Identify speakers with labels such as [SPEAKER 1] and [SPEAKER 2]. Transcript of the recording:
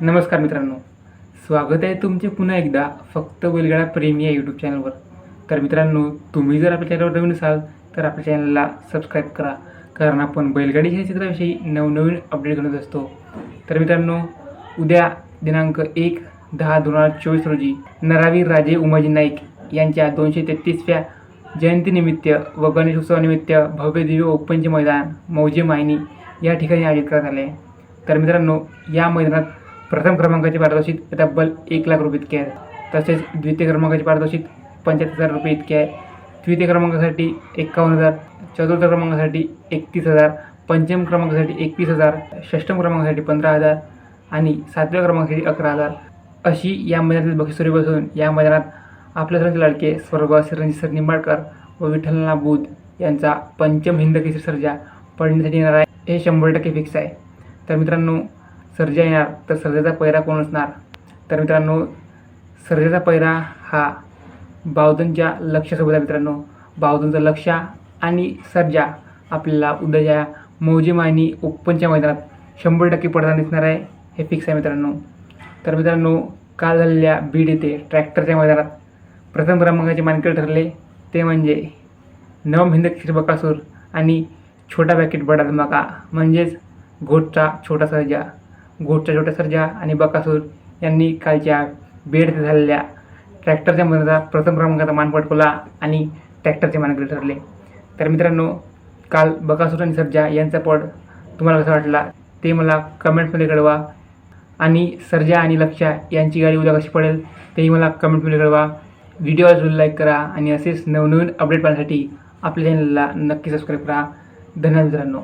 [SPEAKER 1] नमस्कार मित्रांनो. स्वागत आहे तुमचे पुन्हा एकदा फक्त बैलगाडा प्रेमी या यूट्यूब चॅनलवर तर मित्रांनो तुम्ही जर आपल्या चॅनलवर नवीन असाल तर आपल्या चॅनलला सबस्क्राईब करा. कारण आपण बैलगाडी ह्या चित्राविषयी नवनवीन अपडेट करत असतो. तर मित्रांनो उद्या दिनांक एक दहा दोन हजार चोवीस रोजी नरावी राजे उमाजी नाईक यांच्या दोनशे तेहतीसव्या जयंतीनिमित्त व गणेशोत्सवानिमित्त भव्य दिव्य ओपनचे मैदान मौजे मायनी या ठिकाणी आयोजित करण्यात आले. तर मित्रांनो या मैदानात प्रथम क्रमांकाचे पारितोषिक तब्बल एक लाख रुपये इतके आहे. तसेच द्वितीय क्रमांकाचे पारितोषिक पंच्याहत्तर हजार रुपये इतके आहे. तृतीय क्रमांकासाठी एकावन्न हजार चतुर्थ क्रमांकासाठी एकतीस हजार पंचम क्रमांकासाठी एकवीस हजार षष्टम क्रमांकासाठी पंधरा हजार आणि सातव्या क्रमांकासाठी अकरा हजार. अशी या मैदानातील बक्षिसरी बसून या मैदानात आपल्या सरांचे लाडके स्वर्गवासी रणजित सर निंबाळकर व विठ्ठलना बुध यांचा पंचम हिंद केसरी सर्जा पडण्यासाठी येणार आहे. हे शंभर टक्के फिक्स आहे. तर मित्रांनो सर्जा येणार तर सर्जेचा पैरा कोण असणार? तर मित्रांनो सर्जेचा पैरा हा बावधनच्या लक्षासोबत आहे मित्रांनो. बावधनचं लक्ष आणि सर्जा आपल्याला उद्याच्या मौजे आणि ओपनच्या मैदानात शंभर टक्के पडताना दिसणार आहे. हे फिक्स आहे मित्रांनो. तर मित्रांनो काल झालेल्या बीड येथे ट्रॅक्टरच्या मैदानात प्रथम क्रमांकाचे मानकरी ठरले. ते म्हणजे नवम हिंद केसरी बकासूर आणि छोटा पॅकेट बडा धमाका म्हणजेच घोटचा छोटा सर्जा. घोटच्या छोट्या सर्जा आणि बकासूर यांनी कालच्या बेड येथे झालेल्या ट्रॅक्टरच्या मनाचा प्रथम क्रमांकाचा मान पटकवला आणि ट्रॅक्टरचे मानकरी ठरले. तर मित्रांनो काल बकासूर आणि सर्जा यांचा पड तुम्हाला कसा वाटला ते मला कमेंटमध्ये कळवा आणि सर्जा आणि लक्षा यांची गाडी उद्या कशी पडेल तेही मला कमेंटमध्ये कळवा. व्हिडिओ अजून लाईक करा आणि असेच नवनवीन अपडेट पाहण्यासाठी आपल्या चॅनलला नक्की सबस्क्राईब करा. धन्यवाद मित्रांनो.